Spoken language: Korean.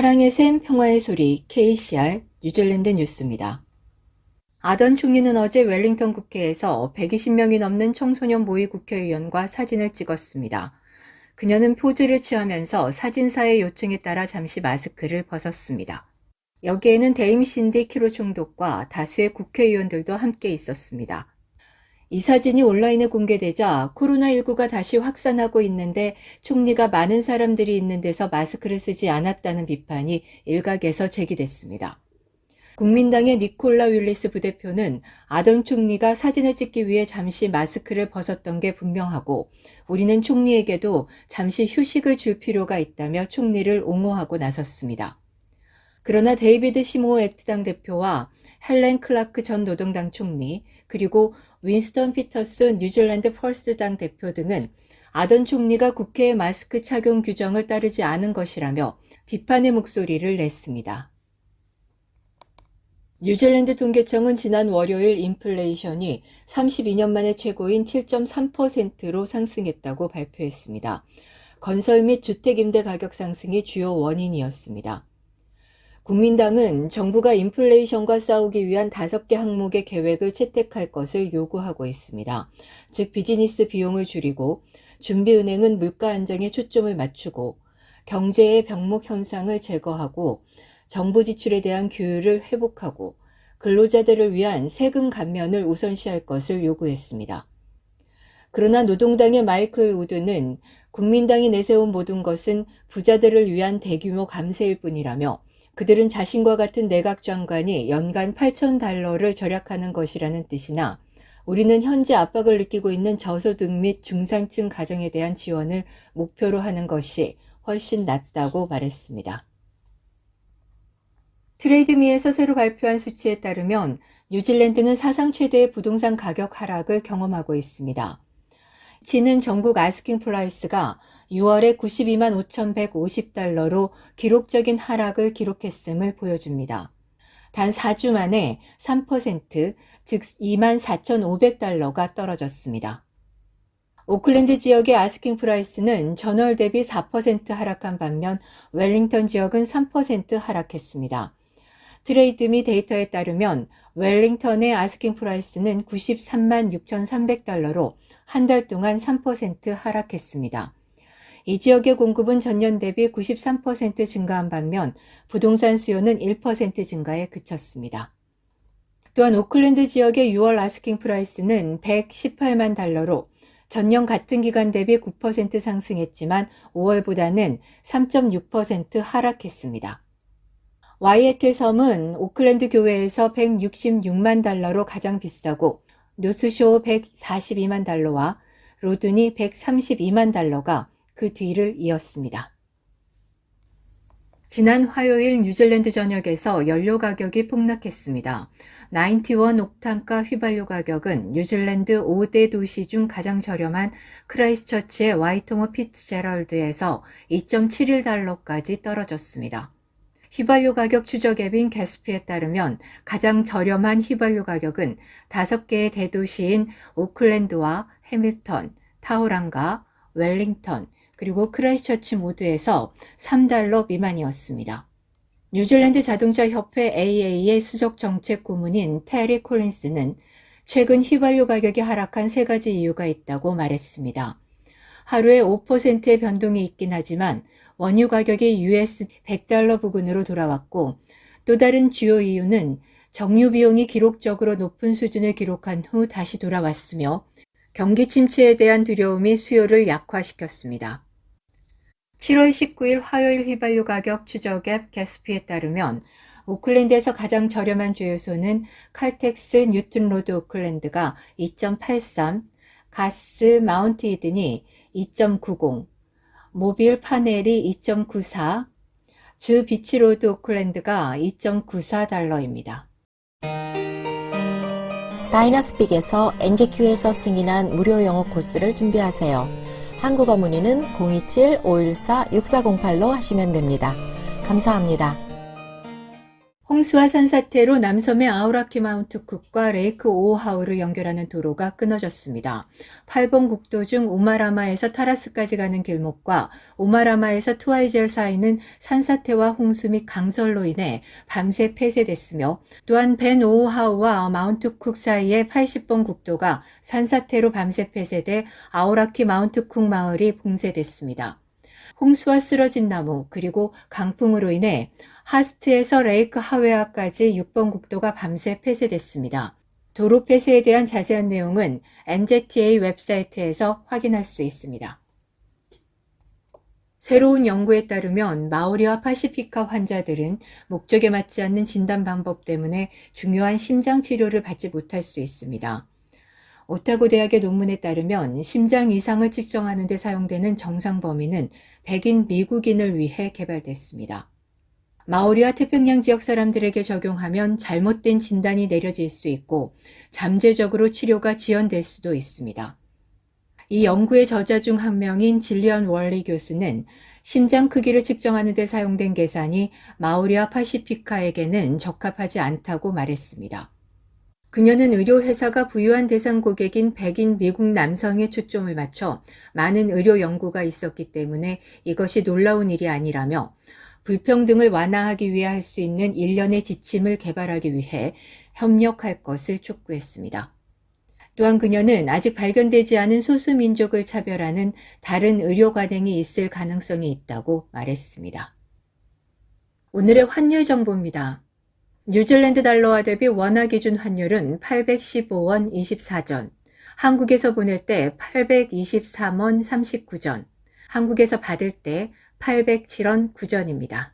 사랑의 샘 평화의 소리 KCR 뉴질랜드 뉴스입니다. 아던 총리는 어제 웰링턴 국회에서 120명이 넘는 청소년 모의 국회의원과 사진을 찍었습니다. 그녀는 포즈를 취하면서 사진사의 요청에 따라 잠시 마스크를 벗었습니다. 여기에는 데임 신디 키로 총독과 다수의 국회의원들도 함께 있었습니다. 이 사진이 온라인에 공개되자 코로나19가 다시 확산하고 있는데 총리가 많은 사람들이 있는 데서 마스크를 쓰지 않았다는 비판이 일각에서 제기됐습니다. 국민당의 니콜라 윌리스 부대표는 아던 총리가 사진을 찍기 위해 잠시 마스크를 벗었던 게 분명하고 우리는 총리에게도 잠시 휴식을 줄 필요가 있다며 총리를 옹호하고 나섰습니다. 그러나 데이비드 시모 액트당 대표와 헬렌 클라크 전 노동당 총리 그리고 윈스턴 피터스 뉴질랜드 펄스당 대표 등은 아던 총리가 국회의 마스크 착용 규정을 따르지 않은 것이라며 비판의 목소리를 냈습니다. 뉴질랜드 통계청은 지난 월요일 인플레이션이 32년 만에 최고인 7.3%로 상승했다고 발표했습니다. 건설 및 주택 임대 가격 상승이 주요 원인이었습니다. 국민당은 정부가 인플레이션과 싸우기 위한 다섯 개 항목의 계획을 채택할 것을 요구하고 있습니다. 즉 비즈니스 비용을 줄이고 준비은행은 물가 안정에 초점을 맞추고 경제의 병목 현상을 제거하고 정부 지출에 대한 규율을 회복하고 근로자들을 위한 세금 감면을 우선시할 것을 요구했습니다. 그러나 노동당의 마이클 우드는 국민당이 내세운 모든 것은 부자들을 위한 대규모 감세일 뿐이라며 그들은 자신과 같은 내각 장관이 연간 8천 달러를 절약하는 것이라는 뜻이나 우리는 현재 압박을 느끼고 있는 저소득 및 중산층 가정에 대한 지원을 목표로 하는 것이 훨씬 낫다고 말했습니다. 트레이드미에서 새로 발표한 수치에 따르면 뉴질랜드는 사상 최대의 부동산 가격 하락을 경험하고 있습니다. 지는 전국 아스킹 플라이스가 6월에 92만 5,150달러로 기록적인 하락을 기록했음을 보여줍니다. 단 4주 만에 3%, 즉 2만 4,500달러가 떨어졌습니다. 오클랜드 지역의 아스킹 프라이스는 전월 대비 4% 하락한 반면 웰링턴 지역은 3% 하락했습니다. 트레이드 미 데이터에 따르면 웰링턴의 아스킹 프라이스는 93만 6,300달러로 한 달 동안 3% 하락했습니다. 이 지역의 공급은 전년 대비 93% 증가한 반면 부동산 수요는 1% 증가에 그쳤습니다. 또한 오클랜드 지역의 6월 아스킹 프라이스는 118만 달러로 전년 같은 기간 대비 9% 상승했지만 5월보다는 3.6% 하락했습니다. 와이에테 섬은 오클랜드 교외에서 166만 달러로 가장 비싸고 노스쇼 142만 달러와 로드니 132만 달러가 그 뒤를 이었습니다. 지난 화요일 뉴질랜드 전역에서 연료 가격이 폭락했습니다. 91 옥탄가 휘발유 가격은 뉴질랜드 5대 도시 중 가장 저렴한 크라이스처치의 와이토모 피츠제럴드에서 2.71달러까지 떨어졌습니다. 휘발유 가격 추적 앱인 게스피에 따르면 가장 저렴한 휘발유 가격은 5개의 대도시인 오클랜드와 해밀턴, 타우랑가, 웰링턴, 그리고 크라이스처치 모두에서 3달러 미만이었습니다. 뉴질랜드 자동차 협회 AA의 수석 정책 고문인 테리 콜린스는 최근 휘발유 가격이 하락한 세 가지 이유가 있다고 말했습니다. 하루에 5%의 변동이 있긴 하지만 원유 가격이 US 100달러 부근으로 돌아왔고 또 다른 주요 이유는 정유 비용이 기록적으로 높은 수준을 기록한 후 다시 돌아왔으며 경기 침체에 대한 두려움이 수요를 약화시켰습니다. 7월 19일 화요일 휘발유 가격 추적 앱 게스피에 따르면 오클랜드에서 가장 저렴한 주유소는 칼텍스 뉴튼로드 오클랜드가 2.83, 가스 마운트 이든이 2.90, 모빌 파넬이 2.94, 주 비치로드 오클랜드가 2.94달러입니다. 다이나스픽에서 NGQ에서 승인한 무료 영어 코스를 준비하세요. 한국어 문의는 027-514-6408로 하시면 됩니다. 감사합니다. 홍수와 산사태로 남섬의 아우라키 마운트 쿡과 레이크 오하우를 연결하는 도로가 끊어졌습니다. 8번 국도 중 오마라마에서 타라스까지 가는 길목과 오마라마에서 투아이젤 사이는 산사태와 홍수 및 강설로 인해 밤새 폐쇄됐으며 또한 벤 오하우와 마운트 쿡 사이의 80번 국도가 산사태로 밤새 폐쇄돼 아우라키 마운트 쿡 마을이 봉쇄됐습니다. 홍수와 쓰러진 나무 그리고 강풍으로 인해 하스트에서 레이크 하웨아까지 6번 국도가 밤새 폐쇄됐습니다. 도로 폐쇄에 대한 자세한 내용은 NJTA 웹사이트에서 확인할 수 있습니다. 새로운 연구에 따르면 마오리와 파시피카 환자들은 목적에 맞지 않는 진단 방법 때문에 중요한 심장 치료를 받지 못할 수 있습니다. 오타고 대학의 논문에 따르면 심장 이상을 측정하는 데 사용되는 정상 범위는 백인 미국인을 위해 개발됐습니다. 마오리와 태평양 지역 사람들에게 적용하면 잘못된 진단이 내려질 수 있고 잠재적으로 치료가 지연될 수도 있습니다. 이 연구의 저자 중 한 명인 질리언 월리 교수는 심장 크기를 측정하는 데 사용된 계산이 마오리와 파시피카에게는 적합하지 않다고 말했습니다. 그녀는 의료회사가 부유한 대상 고객인 백인 미국 남성에 초점을 맞춰 많은 의료 연구가 있었기 때문에 이것이 놀라운 일이 아니라며 불평등을 완화하기 위해 할 수 있는 일련의 지침을 개발하기 위해 협력할 것을 촉구했습니다. 또한 그녀는 아직 발견되지 않은 소수민족을 차별하는 다른 의료 관행이 있을 가능성이 있다고 말했습니다. 오늘의 환율 정보입니다. 뉴질랜드 달러와 대비 원화 기준 환율은 815원 24전, 한국에서 보낼 때 823원 39전, 한국에서 받을 때 807원 9전입니다.